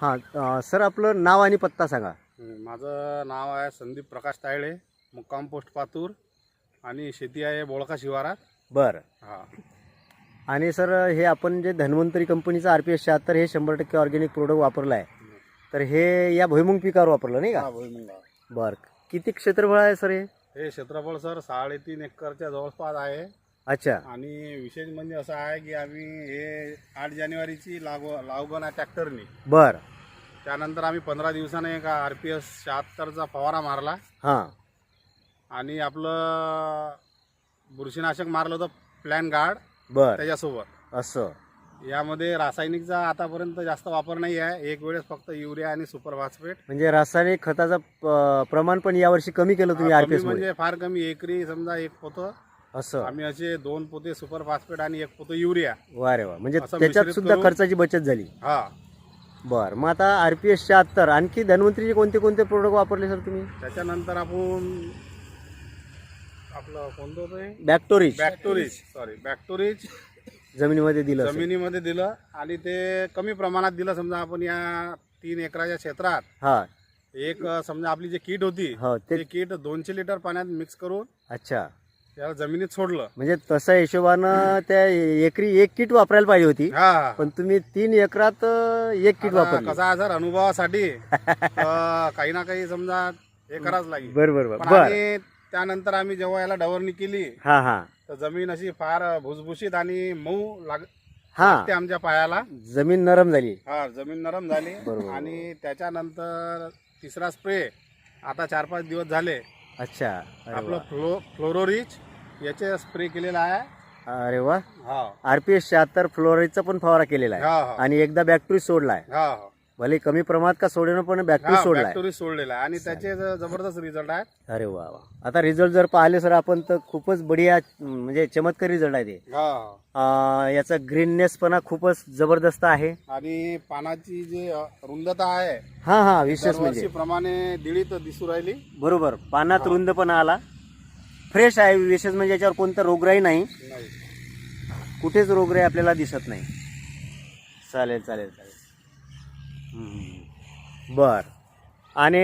हां सर आपलं नाव आणि पत्ता सांगा. माझं नाव आहे संदीप प्रकाश तायडे मुक्काम पोस्ट पातूर आणि शेती आहे बोळका शिवारात. बरं. हा. आणि सर हे आपण जे धन्वंतरी कंपनीचं आर पी एस शहात्तर हे शंभर टक्के ऑर्गॅनिक प्रोडक्ट वापरलं आहे तर हे या भुईमुंग पिकावर वापरलं नाही का? हा, भुईमुंग. बरं. किती क्षेत्रफळ आहे सर हे? हे क्षेत्रफळ सर साडेतीन एकरच्या जवळपास आहे. अच्छा. आणि विशेष म्हणजे असं आहे की आम्ही हे आठ जानेवारीची लागव लावगण आहे ट्रॅक्टरनी. बरं. त्यानंतर आम्ही पंधरा दिवसाने एक आर पी एस शहात्तरचा फवारा मारला. हां. आणि आपलं बुरशीनाशक मारलं होतं प्लॅन गार्ड बरं. त्याच्यासोबत. असं. यामध्ये रासायनिकचा आतापर्यंत जास्त वापर नाही आहे. एक वेळेस फक्त युरिया आणि सुपर फॉस्फेट म्हणजे रासायनिक खताचं प- प्रमाण पण यावर्षी कमी केलं तुम्ही आर पी एस म्हणजे फार कमी. एकरी समजा एक पोतं असं. आम्ही असे दोन पोते सुपर फॉस्फेट आणि एक पोतं युरिया वा रे वा. म्हणजे असं त्याच्यात मिश्रित सुद्धा करून- खर्चाची बचत झाली. हा. बरं मग आता आर पी एस शहात्तर आणखी धन्वंतरीचे कोणते कोणते प्रोडक्ट वापरले सर तुम्ही? त्याच्यानंतर आपण आपलं कोणतं होतं हे? बॅक्टोरीज बॅक्टोरीज सॉरी बॅक्टोरीज जमिनीमध्ये दिलं असेल. जमिनीमध्ये दिलं आणि ते कमी प्रमाणात दिलं. समजा आपण या तीन एकराच्या क्षेत्रात हा. एक अं, समजा आपली जी किट होती हो ते ते किट दोनशे लिटर पाण्यात मिक्स करून अच्छा. त्याला जमिनीत सोडलं. म्हणजे तसं हिशोबानं त्या एकरी एक किट वापरायला पाहिजे होती. हा. पण तुम्ही तीन एकरात एक किट आता वापरली. कसा अनुभवासाठी अं, काही ना काही समजा हे करावंच लागेल. बर बर बर. पण बर. आणि त्यानंतर आम्ही जेव्हा याला डवरणी केली हा हा. तर जमीन अशी फार भुसभुशीत आणि मऊ लाग हा. ते आमच्या पायाला. जमीन नरम झाली. हा जमीन नरम झाली. बरोबर. आणि त्याच्यानंतर तिसरा स्प्रे आता चार पाच दिवस झाले. अच्छा. अरे आपलं वा. फ्लो फ्लोरोरिच याचे स्प्रे केलेला आहे. अरे वा. हा. आर पी एस शहात्तर फ्लोराईडचा पण फवारा केलेला आहे. हा आणि एकदा बॅक्टरी सोडलाय हा हा. भले कमी प्रमाणात का सोडेनं पण बॅक्टरी हा सोडलाय बॅक्टोरी सोडलेला आहे. आणि त्याचे ज- जबरदस्त रिझल्ट आहेत अरे वा वा. आता रिझल्ट जर पाहिले सर आपण तर खूपच बढिया अं, म्हणजे चमत्कारी रिझल्ट आहे ते. हा अं, याचा ग्रीननेस पण खूपच जबरदस्त आहे. आणि पानाची जी अ, रुंदता आहे हा हा विशेष म्हणजे. प्रमाणे दिळीत दिसू राहिली. बरोबर. पानात रुंदपणा आला. फ्रेश आहे विशेष म्हणजे याच्यावर कोणता रोगराई नाही. कुठेच रोगराई आपल्याला दिसत नाही. चालेल चालेल चालेल. बर. आणि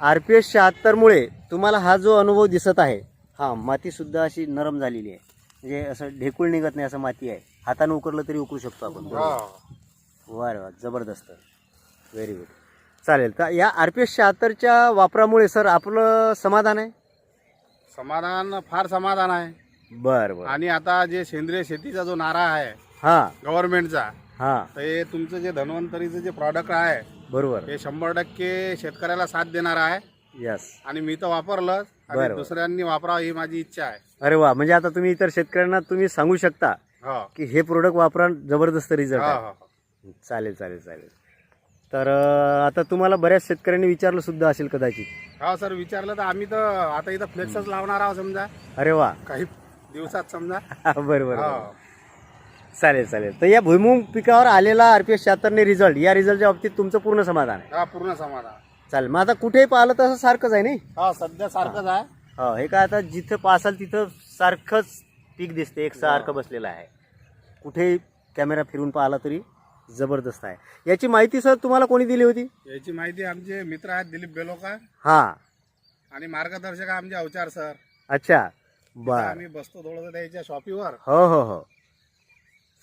आर पी एस शहात्तरमुळे तुम्हाला हा जो अनुभव दिसत आहे हा मातीसुद्धा अशी नरम झालेली आहे. म्हणजे असं ढेकूळ निघत नाही असं माती आहे. हातानं उकरलं तरी उकरू शकतो आपण. हा. वा रे वा जबरदस्त. व्हेरी गुड चालेल. तर या आर पी एस शहात्तरच्या वापरामुळे सर आपलं समाधान आहे? समाधान फार समाधान आहे. बरं बरं. आणि आता जे सेंद्रिय शेतीचा जो नारा आहे हां. गव्हर्नमेंटचा हां. तर हे तुमचं जे धन्वंतरीचं जे प्रॉडक्ट आहे बरोबर. हे शंभर टक्के शेतकऱ्याला साथ देणार आहे. यस आणि मी तर वापरलं आणि बरं. दुसऱ्यांनी वापरावं ही माझी इच्छा आहे. अरे वा. म्हणजे आता तुम्ही इतर शेतकऱ्यांना तुम्ही सांगू शकता हो. की हे प्रोडक्ट वापरा जबरदस्त रिझल्ट हो, आहे. हो, हो. चालेल चालेल चालेल. तर आता तुम्हाला बऱ्याच शेतकऱ्यांनी विचारलं सुद्धा असेल कदाचित. हो सर विचारलं तर आम्ही तर आता इथं फ्लेक्सच लावणार आहोत समजा. अरे वा. काही दिवसात समजा. बरं बरं हो. चालेल चालेल. तर या भुईमुग पिकावर आलेला आर पी एस शहात्तरने रिझल्ट या रिझल्टच्या बाबतीत तुमचं पूर्ण समाधान आहे? हा पूर्ण समाधान. चालेल. मग आता कुठेही पाहिलं तसं सारखंच आहे नाही? हा सध्या सारखंच आहे. हो. हे काय आता जिथं पासाल तिथं सारखंच पीक दिसते एक सारखं बसलेलं आहे. कुठेही कॅमेरा फिरून पाहिला तरी जबरदस्त आहे. याची माहिती सर तुम्हाला कोणी दिली होती? याची माहिती आमचे मित्र आहेत दिलीप बेलोका हां. आणि मार्गदर्शक आमचे अवचार सर. अच्छा. बर. आम्ही बसतो थोडं त्याच्या शॉपीवर. हो हो हो.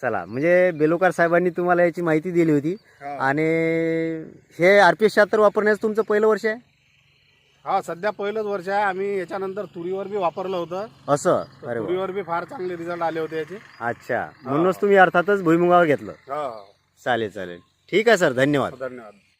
चला म्हणजे बेलोकार साहेबांनी तुम्हाला याची माहिती दिली होती. हो. आणि हे आर पी एस शहात्तर वापरण्याचं तुमचं पहिलं वर्ष आहे? हा सध्या पहिलंच वर्ष आहे. आम्ही याच्यानंतर तुरीवर बी वापरलं होतं. असं? अरे वा. तुरीवर बी फार चांगले रिझल्ट आले होते याचे. अच्छा. म्हणूनच तुम्ही अर्थातच भुईमुगावर घेतलं. हो. चालेल चालेल. ठीक आहे सर. धन्यवाद. हो, धन्यवाद.